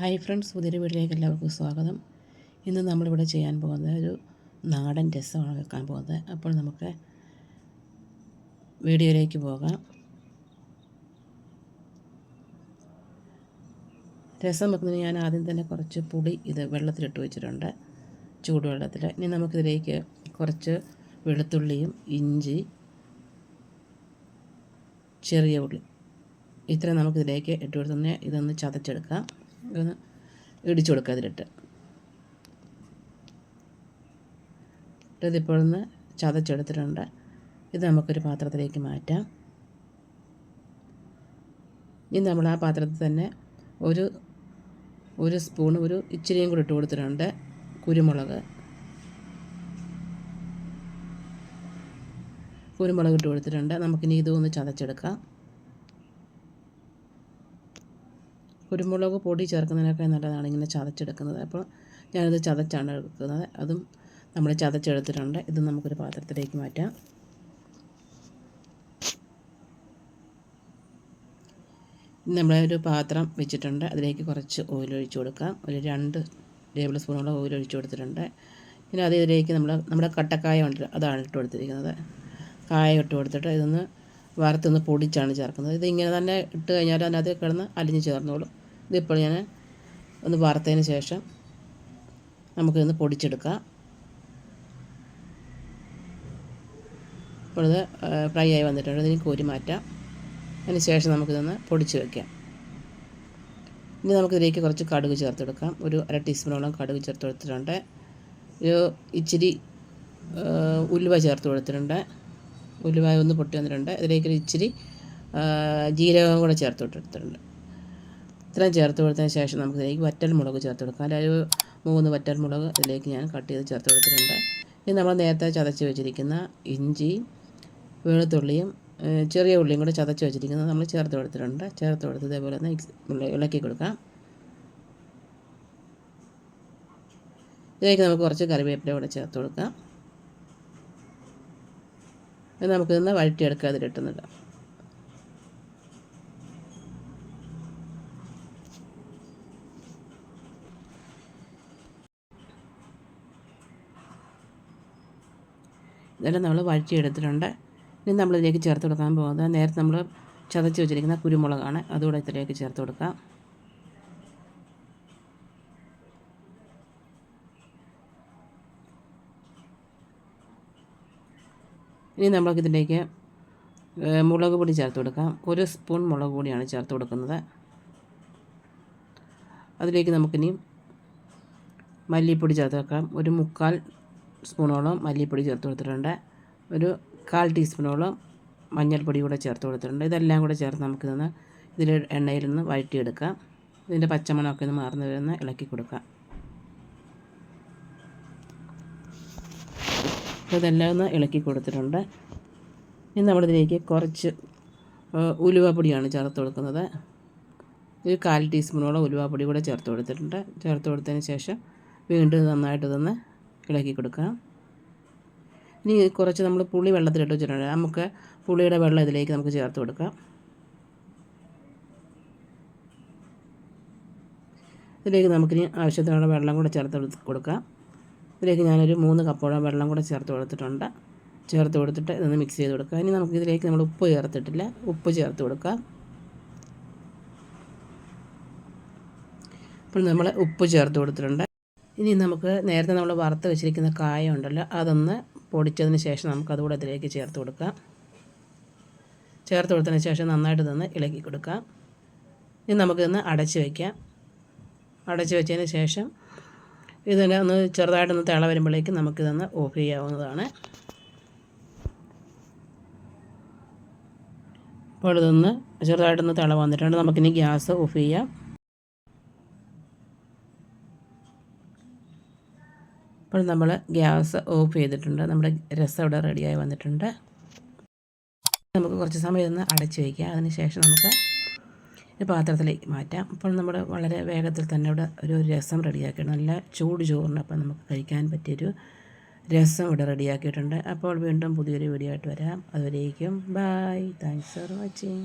Hi friends പുതിയ വീട്ടിലേക്ക് എല്ലാവർക്കും സ്വാഗതം. ഇന്ന് നമ്മളിവിടെ ചെയ്യാൻ പോകുന്നത് ഒരു നാടൻ രസമാണ് വെക്കാൻ പോകുന്നത്. അപ്പോൾ നമുക്ക് വീഡിയോയിലേക്ക് പോകാം. രസം വെക്കുന്നതിന് ഞാൻ ആദ്യം തന്നെ കുറച്ച് പുളി ഇത് വെള്ളത്തിലിട്ട് വെച്ചിട്ടുണ്ട് ചൂടുവെള്ളത്തിൽ. ഇനി നമുക്കിതിലേക്ക് കുറച്ച് വെളുത്തുള്ളിയും ഇഞ്ചി ചെറിയ ഉള്ളി. ഇത്രയും നമുക്കിതിലേക്ക് ഇട്ട് തന്നെ ഇതൊന്ന് ചതച്ചെടുക്കാം. ഒന്ന് ഇടിച്ചു കൊടുക്കുക അതിലിട്ട്. ഇതിപ്പോൾ ഒന്ന് ചതച്ചെടുത്തിട്ടുണ്ട്. ഇത് നമുക്കൊരു പാത്രത്തിലേക്ക് മാറ്റാം. ഇനി നമ്മൾ ആ പാത്രത്തിൽ തന്നെ ഒരു ഒരു സ്പൂൺ ഒരു ഇച്ചിരിയും കൂടി ഇട്ട് കൊടുത്തിട്ടുണ്ട് കുരുമുളക്. കുരുമുളക് ഇട്ട് കൊടുത്തിട്ടുണ്ട്. നമുക്കിനി ഇതൊന്ന് ചതച്ചെടുക്കാം. കുരുമുളക് പൊടി ചേർക്കുന്നതിനൊക്കെ നല്ലതാണ് ഇങ്ങനെ ചതച്ചെടുക്കുന്നത്. അപ്പോൾ ഞാനത് ചതച്ചാണ് എടുക്കുന്നത്. അതും നമ്മൾ ചതച്ചെടുത്തിട്ടുണ്ട്. ഇത് നമുക്കൊരു പാത്രത്തിലേക്ക് മാറ്റാം. നമ്മളൊരു പാത്രം വെച്ചിട്ടുണ്ട്. അതിലേക്ക് കുറച്ച് ഓയിൽ കൊടുക്കാം. ഒരു രണ്ട് ടേബിൾ സ്പൂണോളം ഓയിൽ ഒഴിച്ചു കൊടുത്തിട്ടുണ്ട്. ഇനി അത് ഇതിലേക്ക് നമ്മൾ നമ്മുടെ കട്ടക്കായ ഉണ്ട്. അതാണ് ഇട്ട് കൊടുത്തിരിക്കുന്നത്. കായ ഇട്ട് കൊടുത്തിട്ട് ഇതൊന്ന് വറുത്തൊന്ന് പൊടിച്ചാണ് ചേർക്കുന്നത്. ഇത് ഇങ്ങനെ തന്നെ ഇട്ട് കഴിഞ്ഞാൽ അതിനകത്ത് കിടന്ന് അലിഞ്ഞ് ചേർന്നോളും. ഇതിപ്പോൾ ഞാൻ ഒന്ന് വറുത്തതിന് ശേഷം നമുക്കിതൊന്ന് പൊടിച്ചെടുക്കാം. ഇപ്പോൾ ഇത് ഫ്രൈ ആയി വന്നിട്ടുണ്ട്. ഇതിന് കോരി മാറ്റാം. അതിന് ശേഷം നമുക്കിതൊന്ന് പൊടിച്ച് വയ്ക്കാം ഇനി നമുക്കിതിലേക്ക് കുറച്ച് കടുക് ചേർത്തെടുക്കാം. ഒരു അര ടീസ്പൂണോളം കടുക് ചേർത്ത് കൊടുത്തിട്ടുണ്ട്. ഒരു ഇച്ചിരി ഉലുവ ചേർത്ത് കൊടുത്തിട്ടുണ്ട്. ഉലുവ ഒന്ന് പൊട്ടി വന്നിട്ടുണ്ട്. ഇതിലേക്ക് ഇച്ചിരി ജീരകം കൂടെ ചേർത്ത് കൊടുത്തിട്ടുണ്ട്. ഇത്രയും ചേർത്ത് കൊടുത്തതിന് ശേഷം നമുക്ക് ഇതിലേക്ക് വറ്റൽ മുളക് ചേർത്ത് കൊടുക്കാം. അല്ലെങ്കിൽ മൂന്ന് വറ്റൽ മുളക് ഇതിലേക്ക് ഞാൻ കട്ട് ചെയ്ത് ചേർത്ത് കൊടുത്തിട്ടുണ്ട്. ഇനി നമ്മൾ നേരത്തെ ചതച്ച് വെച്ചിരിക്കുന്ന ഇഞ്ചി വെളുത്തുള്ളിയും ചെറിയ ഉള്ളിയും കൂടെ ചതച്ച് വെച്ചിരിക്കുന്നത് നമ്മൾ ചേർത്ത് കൊടുത്തിട്ടുണ്ട്. ചേർത്ത് കൊടുത്ത് ഇതേപോലെ തന്നെ ഇളക്കി കൊടുക്കാം. ഇതിലേക്ക് നമുക്ക് കുറച്ച് കറിവേപ്പില കൂടെ ചേർത്ത് കൊടുക്കാം. നമുക്കിതൊന്ന് വഴറ്റിയെടുക്കുക അതിലിട്ടുന്നില്ല ഇതെല്ലാം നമ്മൾ വഴറ്റിയെടുത്തിട്ടുണ്ട്. ഇനി നമ്മളിതിലേക്ക് ചേർത്ത് കൊടുക്കാൻ പോകുന്നത് നേരത്തെ നമ്മൾ ചതച്ച് വെച്ചിരിക്കുന്ന കുരുമുളകാണ്. അതുകൂടെ ഇതിലേക്ക് ചേർത്ത് കൊടുക്കാം. ഇനി നമ്മൾക്കിതിലേക്ക് മുളക് പൊടി ചേർത്ത് കൊടുക്കാം. ഒരു സ്പൂൺ മുളക് പൊടിയാണ് ചേർത്ത് കൊടുക്കുന്നത്. അതിലേക്ക് നമുക്കിനി മല്ലിപ്പൊടി ചേർത്ത് വെക്കാം. ഒരു മുക്കാൽ സ്പൂണോളം മല്ലിപ്പൊടി ചേർത്ത് കൊടുത്തിട്ടുണ്ട്. ഒരു കാൽ ടീസ്പൂണോളം മഞ്ഞൾപ്പൊടി കൂടെ ചേർത്ത് കൊടുത്തിട്ടുണ്ട്. ഇതെല്ലാം കൂടെ ചേർത്ത് നമുക്കിതൊന്ന് ഇതിൽ എണ്ണയിൽ നിന്ന് വഴറ്റിയെടുക്കാം. ഇതിന്റെ പച്ചമണമൊക്കെ ഒന്ന് മാറുന്ന വരുന്ന ഇളക്കി കൊടുക്കാം. ഇതെല്ലാം ഒന്ന് ഇളക്കി കൊടുത്തിട്ടുണ്ട്. ഇനി നമ്മളിതിലേക്ക് കുറച്ച് ഉലുവപ്പൊടിയാണ് ചേർത്ത് കൊടുക്കുന്നത്. ഒരു കാൽ ടീസ്പൂണോളം ഉലുവപ്പൊടി കൂടെ ചേർത്ത് കൊടുത്തിട്ടുണ്ട്. ചേർത്ത് കൊടുത്തതിന് ശേഷം വീണ്ടും നന്നായിട്ട് ഇതൊന്ന് ഇളക്കി കൊടുക്കുക. ഇനി കുറച്ച് നമ്മൾ പുളി വെള്ളത്തിലിട്ട് വെച്ചിട്ടുണ്ട്. നമുക്ക് പുളിയുടെ വെള്ളം ഇതിലേക്ക് നമുക്ക് ചേർത്ത് കൊടുക്കാം. ഇതിലേക്ക് നമുക്കിനി ആവശ്യത്തിനുള്ള വെള്ളം കൂടെ ചേർത്ത് കൊടുക്കാം. ഇതിലേക്ക് ഞാനൊരു മൂന്ന് കപ്പോളം വെള്ളം കൂടെ ചേർത്ത് കൊടുത്തിട്ടുണ്ട്. ചേർത്ത് കൊടുത്തിട്ട് ഇതൊന്ന് മിക്സ് ചെയ്ത് കൊടുക്കുക. ഇനി നമുക്ക് ഇതിലേക്ക് നമ്മൾ ഉപ്പ് ചേർത്തിട്ടില്ല. ഉപ്പ് ചേർത്ത് കൊടുക്കാം. ഇപ്പോൾ നമ്മൾ ഉപ്പ് ചേർത്ത് കൊടുത്തിട്ടുണ്ട്. ഇനി നമുക്ക് നേരത്തെ നമ്മൾ വറുത്ത് വെച്ചിരിക്കുന്ന കായ ഉണ്ടല്ലോ അതൊന്ന് പൊടിച്ചതിന് ശേഷം നമുക്ക് അതുകൂടെ ഇതിലേക്ക് ചേർത്ത് കൊടുക്കാം. ചേർത്ത് കൊടുത്തതിന് ശേഷം നന്നായിട്ട് തന്നെ ഇളക്കി കൊടുക്കാം. ഇനി നമുക്കിതൊന്ന് അടച്ച് വയ്ക്കാം അടച്ച് വെച്ചതിന് ശേഷം ഇതിനെ ഒന്ന് ചെറുതായിട്ടൊന്ന് തിള വരുമ്പോഴേക്കും നമുക്കിതൊന്ന് ഓഫ് ചെയ്യാവുന്നതാണ്. അപ്പോൾ ഇതൊന്ന് ചെറുതായിട്ടൊന്ന് തിള വന്നിട്ടുണ്ട്. നമുക്കിനി ഗ്യാസ് ഓഫ് ചെയ്യാം. അപ്പോൾ നമ്മൾ ഗ്യാസ് ഓഫ് ചെയ്തിട്ടുണ്ട്. നമ്മുടെ രസം ഇവിടെ റെഡിയായി വന്നിട്ടുണ്ട്. നമുക്ക് കുറച്ച് സമയം ഒന്ന് അടച്ച് വയ്ക്കുക അതിന് ശേഷം നമുക്ക് ഒരു പാത്രത്തിലേക്ക് മാറ്റാം. അപ്പോൾ നമ്മൾ വളരെ വേഗത്തിൽ തന്നെ ഇവിടെ ഒരു രസം റെഡിയാക്കിയിട്ടുണ്ട് നല്ല ചൂട് ചോറിന് അപ്പോൾ നമുക്ക് കഴിക്കാൻ പറ്റിയൊരു രസം ഇവിടെ റെഡിയാക്കിയിട്ടുണ്ട് അപ്പോൾ വീണ്ടും പുതിയൊരു വീഡിയോ ആയിട്ട് വരാം. അതുവരേക്കും ബൈ താങ്ക്സ് ഫോർ വാച്ചിങ്